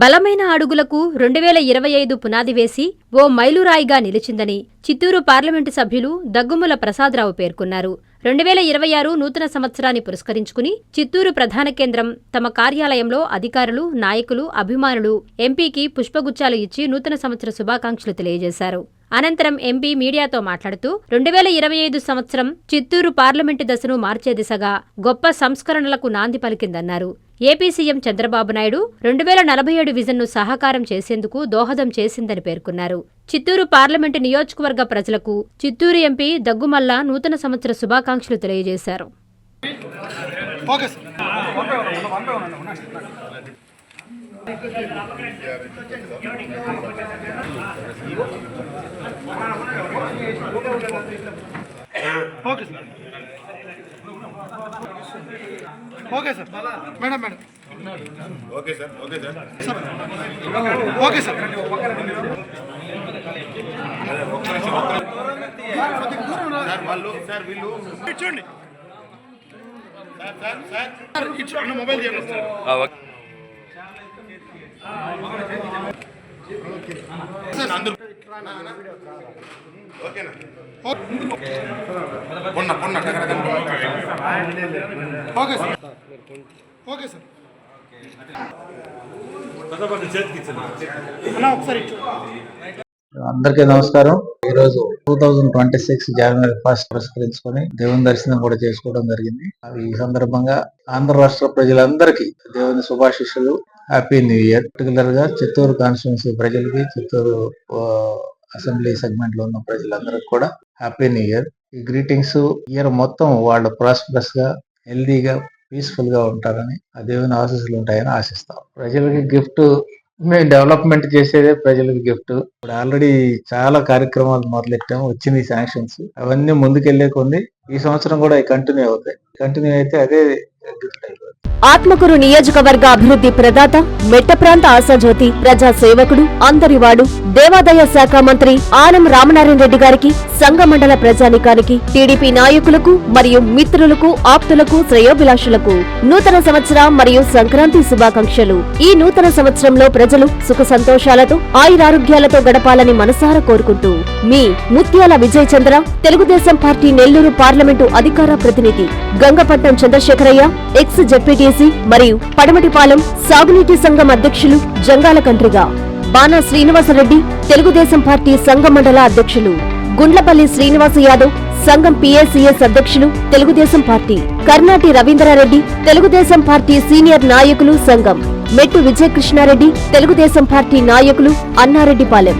బలమైన అడుగులకు రెండు వేల ఇరవై ఐదు పునాది వేసి ఓ మైలురాయిగా నిలిచిందని చిత్తూరు పార్లమెంటు సభ్యులు దగ్గుముల ప్రసాదరావు పేర్కొన్నారు. రెండు వేల ఇరవై ఆరు నూతన సంవత్సరాన్ని పురస్కరించుకుని చిత్తూరు ప్రధాన కేంద్రం తమ కార్యాలయంలో అధికారులు నాయకులు అభిమానులు ఎంపీకి పుష్పగుచ్చాలు ఇచ్చి నూతన సంవత్సర శుభాకాంక్షలు తెలియజేశారు. అనంతరం ఎంపీ మీడియాతో మాట్లాడుతూ రెండు వేల ఇరవై ఐదు సంవత్సరం చిత్తూరు పార్లమెంటు దశను మార్చే దిశగా గొప్ప సంస్కరణలకు నాంది పలికిందన్నారు. ఏపీ సీఎం చంద్రబాబు నాయుడు రెండు వేల నలభై ఏడు విజన్ను సహకారం చేసేందుకు దోహదం చేసిందని పేర్కొన్నారు. చిత్తూరు పార్లమెంటు నియోజకవర్గ ప్రజలకు చిత్తూరు ఎంపీ దగ్గుమల్ల నూతన సంవత్సర శుభాకాంక్షలు తెలియజేశారు. Okay sir okay sir. Madam madam. Okay sir okay sir. Okay sir. వాళ్ళు సార్ వీళ్ళు. సార్ ఇచ్చోండి మొబైల్ చేయండి సార్. సార్ అందరూ ఓకే. సార్. Okay sir. అందరికీ నమస్కారం. ఈ రోజు two thousand twenty six January first పురస్కరించుకొని దేవుని దర్శనం కూడా చేసుకోవడం జరిగింది. ఈ సందర్భంగా ఆంధ్ర రాష్ట్ర ప్రజలందరికీ దేవుని శుభాశిష్యులు హ్యాపీ న్యూ ఇయర్ పర్టికులర్గా చిత్తూరు కాన్స్టిట్యున్సీ ప్రజలకి చిత్తూరు అసెంబ్లీ సెగ్మెంట్లో ఉన్న ప్రజలందరికీ కూడా హ్యాపీ న్యూ ఇయర్ ఈ గ్రీటింగ్స్ ఇయర్ మొత్తం వాళ్ళు ప్రాస్పరస్గా హెల్దీగా పీస్ఫుల్గా ఉంటారని ఆ దేవుని ఆశీస్సులు ఉంటాయని ఆశిస్తాం. ప్రజలకి గిఫ్ట్ మేము డెవలప్మెంట్ చేసేదే ప్రజలకు గిఫ్ట్ ఇప్పుడు ఆల్రెడీ చాలా కార్యక్రమాలు మొదలెట్టాము వచ్చింది శాంక్షన్స్ అవన్నీ ముందుకెళ్ళే కొన్ని ఈ సంవత్సరం కూడా కంటిన్యూ అవుతాయి. కంటిన్యూ అయితే అదే గిఫ్ట్ అయిపోతుంది. ఆత్మకూరు నియోజకవర్గ అభివృద్ధి ప్రదాత మెట్ట ప్రాంత ఆశాజ్యోతి ప్రజా సేవకుడు అందరివాడు దేవాదాయ శాఖ మంత్రి ఆనం రామనారాయణ రెడ్డి గారికి సంఘ మండల ప్రజానికానికి టీడీపీ నాయకులకు మరియు మిత్రులకు ఆప్తులకు శ్రేయోభిలాషులకు నూతన సంవత్సర మరియు సంక్రాంతి శుభాకాంక్షలు. ఈ నూతన సంవత్సరంలో ప్రజలు సుఖ సంతోషాలతో ఆయురారోగ్యాలతో గడపాలని మనసారా కోరుకుంటూ మీ ముత్యాల విజయ్ చంద్ర తెలుగుదేశం పార్టీ నెల్లూరు పార్లమెంటు అధికార ప్రతినిధి గంగపట్నం చంద్రశేఖరయ్య ఎక్స్ జెడ్పీటీసీ మరియు పడమటిపాలెం సాగునీటి సంఘం అధ్యక్షులు జంగాల కంట్రిగా బాణా శ్రీనివాసరెడ్డి తెలుగుదేశం పార్టీ సంఘ మండల అధ్యక్షులు గుండ్లపల్లి శ్రీనివాస యాదవ్ సంఘం పిఏసిఎస్ అధ్యక్షులు Telugu Desam party Karnati Ravindra Reddy Telugu Desam party senior నాయకులు సంఘం మెట్టు విజయకృష్ణారెడ్డి తెలుగుదేశం పార్టీ నాయకులు అన్నారెడ్డిపాలెం.